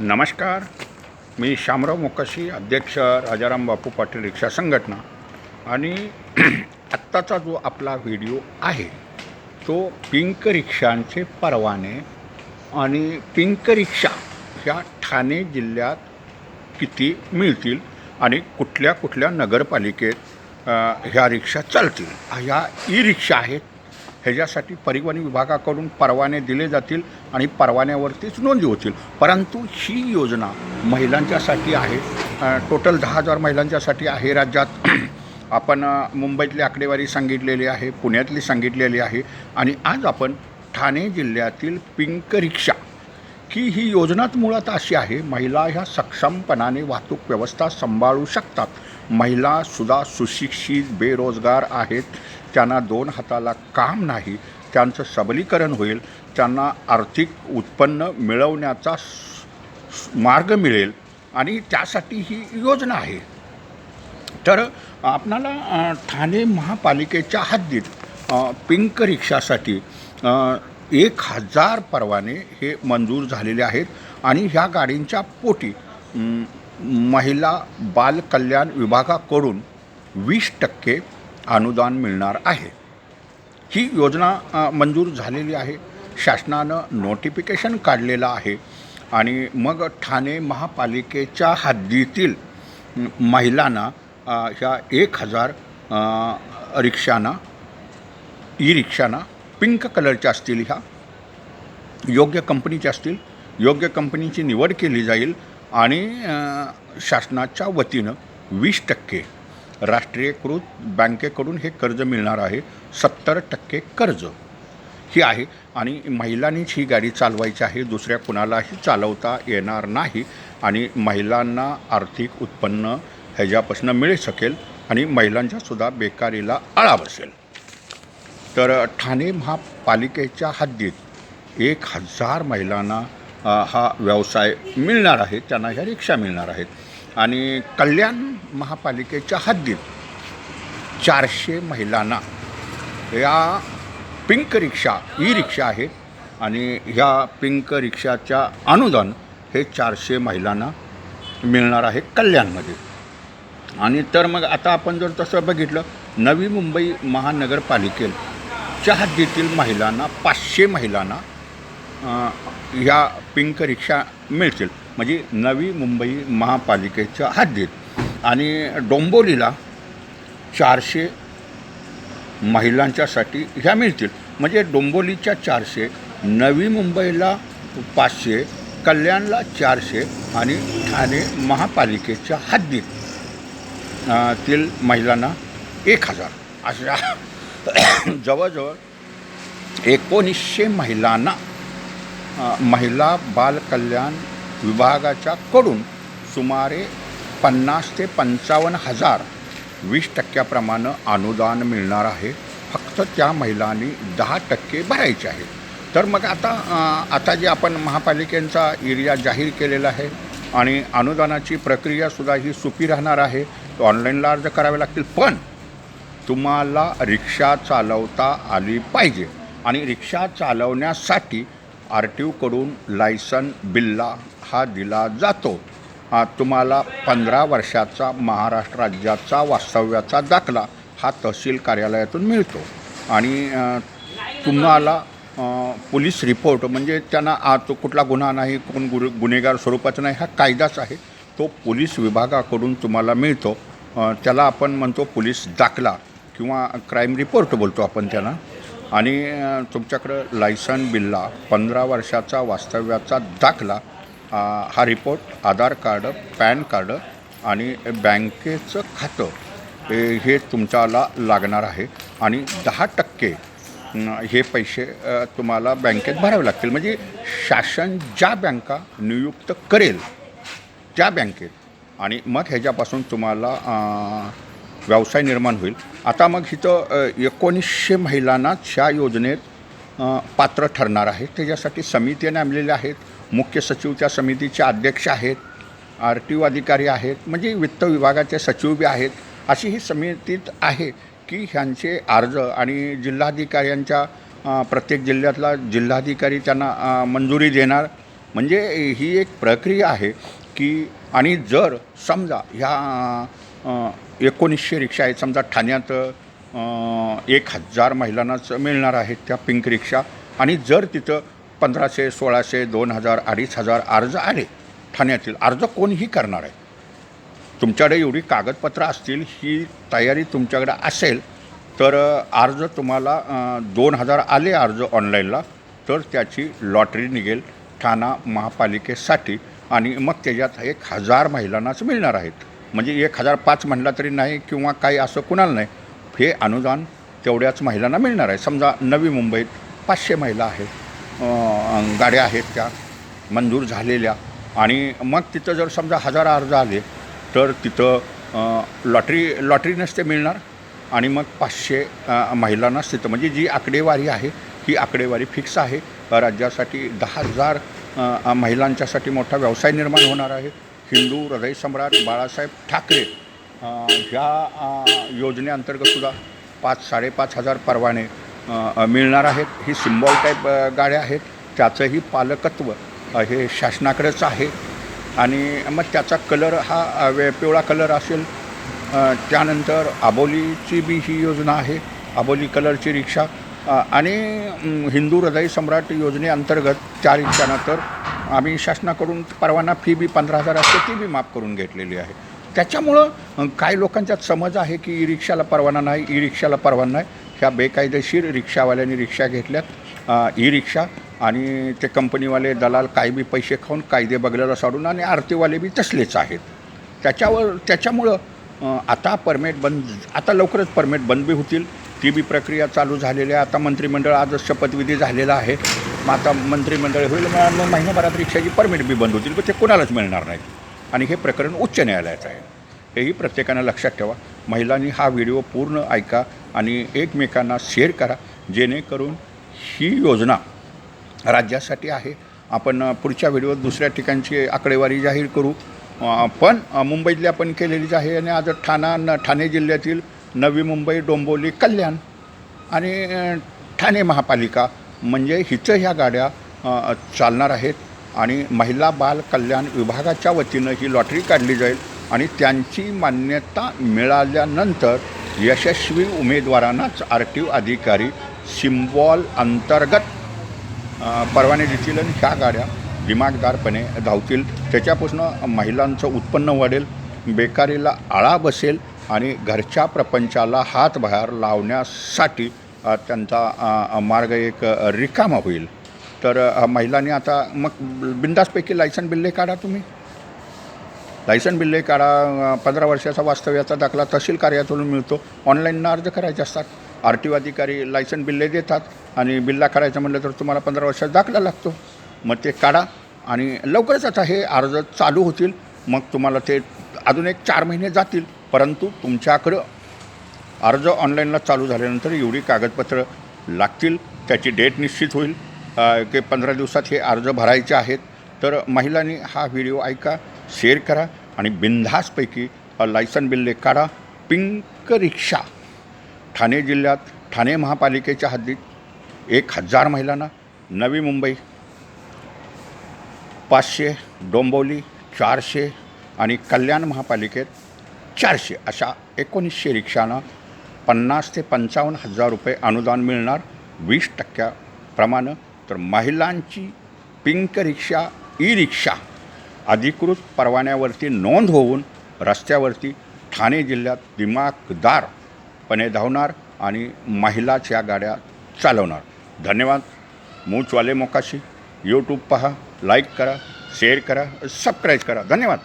नमस्कार. मी शामराव मोकाशी अध्यक्ष राजाराम बापू पाटील रिक्षा संघटना. आणि आत्ताचा जो आपला व्हिडिओ आहे तो पिंक रिक्षांचे परवाने आणि पिंक रिक्षा ह्या ठाणे जिल्ह्यात किती मिळतील आणि कुठल्या कुठल्या नगरपालिकेत ह्या रिक्षा चालतील? ह्या ई रिक्षा आहेत ह्याच्यासाठी परिवहन विभागाकडून परवाने दिले जातील आणि परवान्यावरतीच नोंदी होतील. परंतु ही योजना महिलांच्यासाठी आहे. टोटल दहा हजार महिलांच्यासाठी आहे राज्यात. आपण मुंबईतली आकडेवारी सांगितलेली आहे पुण्यातली सांगितलेली आहे आणि आज आपण ठाणे जिल्ह्यातील पिंक रिक्षा की ही योजनाच मुळात अशी आहे महिला ह्या सक्षमपणाने वाहतूक व्यवस्था सांभाळू शकतात. महिलासुद्धा सुशिक्षित बेरोजगार आहेत. त्यांना दोन हाताला काम नाही त्यांचं सबलीकरण होईल. त्यांना आर्थिक उत्पन्न मिळवण्याचा मार्ग मिळेल आणि त्यासाठी ही योजना आहे. तर आपणाला ठाणे महापालिकेच्या हद्दीत पिंक रिक्षासाठी एक हजार परवाने हे मंजूर झालेले आहेत आणि ह्या गाडींच्या पोटी महिला बालकल्याण विभागाकडून वीस टक्के अनुदान मिळणार आहे. ही योजना मंजूर झालेली आहे. शासनानं नोटिफिकेशन काढलेलं आहे आणि मग ठाणे महापालिकेच्या हद्दीतील महिलांना ह्या एक हजार रिक्षांना ई रिक्षांना पिंक कलरच्या असतील ह्या. योग्य कंपनीच्या असतील. योग्य कंपनीची निवड केली जाईल. आणि शासनाच्या वतीनं वीस टक्के राष्ट्रीयकृत बँकेकडून हे कर्ज मिळणार आहे सत्तर टक्के कर्ज. ही आहे आणि महिलांनीच ही गाडी चालवायची आहे दुसऱ्या कुणालाही चालवता येणार नाही आणि महिलांना आर्थिक उत्पन्न ह्याच्यापासून मिळू शकेल आणि महिलांच्यासुद्धा बेकारीला आळा बसेल. तर ठाणे महापालिकेच्या हद्दीत एक हजार महिलांना हा व्यवसाय मिळणार आहे त्यांना ह्या रिक्षा मिळणार आहेत. आणि कल्याण महापालिकेच्या हद्दीत चारशे महिलांना या पिंक रिक्षा ई रिक्षा आहेत आणि ह्या पिंक रिक्षाच्या अनुदान हे चारशे महिलांना मिळणार आहे कल्याणमध्ये. आणि तर मग आता आपण जर तसं बघितलं नवी मुंबई महानगरपालिकेच्या हद्दीतील महिलांना पाचशे महिलांना ह्या पिंक रिक्षा मिळतील. म्हणजे नवी मुंबई महापालिकेच्या हद्दीत. आणि डोंबोलीला चारशे महिलांच्यासाठी ह्या मिळतील. म्हणजे डोंबोलीच्या चारशे नवी मुंबईला पाचशे कल्याणला चारशे आणि ठाणे महापालिकेच्या हद्दीत तील महिलांना एक हजार. अशा जवळजवळ एकोणीसशे महिलांना महिला बाल कल्याण विभागाच्या कडून सुमारे पन्नास ते पंचावन्न हजार वीस टक्क्याप्रमाणे अनुदान मिळणार आहे. फक्त त्या महिलांनी दहा टक्के भरायचे आहे तर मग आता आता जे आपण महापालिकेचा एरिया जाहीर केलेला आहे आणि अनुदानाची प्रक्रियासुद्धा ही सोपी राहणार आहे. ऑनलाईनला अर्ज करावे लागतील पण तुम्हाला रिक्षा चालवता आली पाहिजे आणि रिक्षा चालवण्यासाठी आर टी ओकडून लायसन बिल्ला हा दिला जातो. तुम्हाला पंधरा वर्षाचा महाराष्ट्र राज्याचा वास्तव्याचा दाखला हा तहसील कार्यालयातून मिळतो. आणि तुम्हाला पोलीस रिपोर्ट म्हणजे त्यांना आ, तो कुठला गुन्हा नाही कोण गुरु गुन्हेगार स्वरूपाचा नाही हा कायदाच आहे. तो पोलीस विभागाकडून तुम्हाला मिळतो. त्याला आपण म्हणतो पोलीस दाखला किंवा क्राईम रिपोर्ट बोलतो आपण त्यांना आणि तुमच्याकडं लायसन बिल्ला पंधरा वर्षाचा वास्तव्याचा दाखला हा report Aadhaar card PAN card आणि बँकेचं खातं हे तुमच्याला लागणार आहे. आणि दहा टक्के हे पैसे तुम्हाला बँकेत भरावे लागतील. म्हणजे शासन ज्या बँका नियुक्त करेल त्या बँकेत. आणि मग ह्याच्यापासून तुम्हाला व्यवसाय निर्माण होईल. आता मग इथं एकोणीसशे महिलांनाच ह्या योजनेत पात्र ठरणार आहे. त्याच्यासाठी समिती नेमलेल्या आहेत. मुख्य सचिव त्या समितीचे अध्यक्ष आहेत. आर टी ओ अधिकारी आहेत. म्हणजे वित्त विभागाचे सचिव बी आहेत. अशी ही समितीत आहे की ह्यांचे अर्ज आणि जिल्हाधिकाऱ्यांच्या प्रत्येक जिल्ह्यातला जिल्हाधिकारी त्यांना मंजुरी देणार. म्हणजे ही एक प्रक्रिया आहे की आणि जर समजा ह्या एकोणीसशे रिक्षा आहेत. समजा ठाण्यात एक हजार महिलांनाच मिळणार आहेत त्या पिंक रिक्षा. आणि जर तिथं पंधराशे सोळाशे दोन हजार अडीच हजार अर्ज आले ठाण्यातील अर्ज कोणीही करणार आहे? तुमच्याकडे एवढी कागदपत्रं असतील ही तयारी तुमच्याकडे असेल तर अर्ज तुम्हाला दोन हजार आले अर्ज ऑनलाईनला तर त्याची लॉटरी निघेल ठाणा महापालिकेसाठी. आणि मग त्याच्यात एक हजार महिलांनाच मिळणार आहेत. म्हणजे एक हजार पाच म्हणला तरी नाही किंवा काही असं कुणाला नाही. हे अनुदान तेवढ्याच महिलांना मिळणार आहे. समजा नवी मुंबईत पाचशे महिला आहेत. गाड्या आहेत त्या मंजूर झालेल्या. आणि मग तिथं जर समजा हजार अर्ज आले तर तिथं लॉटरी लॉटरी नसते मिळणार. आणि मग पाचशे महिलांनाच तिथं म्हणजे जी आकडेवारी आहे ही आकडेवारी फिक्स आहे. राज्यासाठी दहा हजार महिलांच्यासाठी मोठा व्यवसाय निर्माण होणार आहे. हिंदू हृदयसम्राट बाळासाहेब ठाकरे ह्या योजनेअंतर्गत सुद्धा पाच साडेपाच हजार परवाने मिळणार आहेत. ही सिम्बॉल टाईप गाड्या आहेत. त्याचंही पालकत्व हे शासनाकडेच आहे. आणि मग त्याचा कलर हा वे पिवळा कलर असेल त्यानंतर आबोलीची बी ही योजना आहे आबोली कलरची रिक्षा. आणि हिंदू हृदय सम्राट योजनेअंतर्गत त्या रिक्षानं तर आम्ही शासनाकडून परवाना फी बी पंधरा हजार असते ती बी माफ करून घेतलेली आहे. त्याच्यामुळं काही लोकांच्यात समज आहे की ई रिक्षाला परवाना नाही ई रिक्षाला परवाना नाही. ह्या बेकायदेशीर रिक्षावाल्यांनी रिक्षा घेतल्यात ई रिक्षा आणि ते कंपनीवाले दलाल काही बी पैसे खाऊन कायदे बघलेला सोडून आणि आरतीवाले बी तसलेच आहेत. त्याच्यावर त्याच्यामुळं आता परमिट बंद आता लवकरच परमिट बंद बी होतील. ती बी प्रक्रिया चालू झालेली आहे. आता मंत्रिमंडळ आजच शपथविधी झालेला आहे. मग आता मंत्रिमंडळ होईल मग मग महिन्याभरात रिक्षाची परमिट बी बंद होतील पण ते कोणालाच मिळणार नाही. आणि हे प्रकरण उच्च न्यायालयाचं आहे. हेही प्रत्येकानं लक्षात ठेवा. महिलांनी हा व्हिडिओ पूर्ण ऐका आणि एकमेकांना शेअर करा. जेणेकरून ही योजना राज्यासाठी आहे. आपण पुढच्या व्हिडिओत दुसऱ्या ठिकाणची आकडेवारी जाहीर करू. पण मुंबईतली आपण केलेलीच आहे आणि आज ठाणा न ठाणे जिल्ह्यातील नवी मुंबई डोंबिवली कल्याण आणि ठाणे महापालिका म्हणजे हिचं ह्या गाड्या चालणार आहेत आणि महिला बाल कल्याण विभागाच्या वतीनं ही लॉटरी काढली जाईल आणि त्यांची मान्यता मिळाल्यानंतर यशस्वी उमेदवारांनाच आर टी ओ अधिकारी सिम्बॉल अंतर्गत परवाने देतील आणि ह्या गाड्या दिमागदारपणे धावतील. त्याच्यापासून महिलांचं उत्पन्न वाढेल बेकारीला आळा बसेल आणि घरच्या प्रपंचाला हातबाहेर लावण्यासाठी त्यांचा मार्ग एक रिकामा होईल. तर महिलांनी आता मग बिंदासपैकी लायसन बिल्ले काढा तुम्ही. लायसन बिल्ले काढा पंधरा वर्षाचा वास्तव्याचा दाखला तहसील कार्यालयातून मिळतो. ऑनलाईन अर्ज करायचे असतात. आर टी ओ अधिकारी लायसन बिल्ले देतात आणि बिल्ला काढायचं म्हटलं तर तुम्हाला पंधरा वर्षाचा दाखला लागतो. मग ते काढा आणि लवकरच आता हे अर्ज चालू होतील. मग तुम्हाला ते अजून एक चार महिने जातील. परंतु तुमच्याकडं अर्ज ऑनलाईनला चालू झाल्यानंतर एवढी कागदपत्रं लागतील त्याची डेट निश्चित होईल की पंधरा दिवसात हे अर्ज भरायचे आहेत. तर महिलांनी हा व्हिडिओ ऐका शेअर करा आणि बिनधास्तपैकी लायसन बिल्ले काढा. पिंक रिक्षा. ठाणे जिल्ह्यात ठाणे महापालिकेच्या हद्दीत एक हजार महिलांना नवी मुंबई पाचशे डोंबोली चारशे आणि कल्याण महापालिकेत चारशे अशा एकोणीसशे रिक्षांना पन्नास ते पंचावन्न हजार रुपये अनुदान मिळणार. वीस टक्क्याप्रमाणे तर महिलांची पिंक रिक्षा ई रिक्षा अधिकृत परवान्यावरती नोंद होऊन रस्त्यावरती ठाणे जिल्ह्यात दिमागदारपणे धावणार आणि महिलाच या गाड्या चालवणार. धन्यवाद. मूचवाले मोकाशी. यूट्यूब पहा लाईक करा शेअर करा सबस्क्राईब करा. धन्यवाद.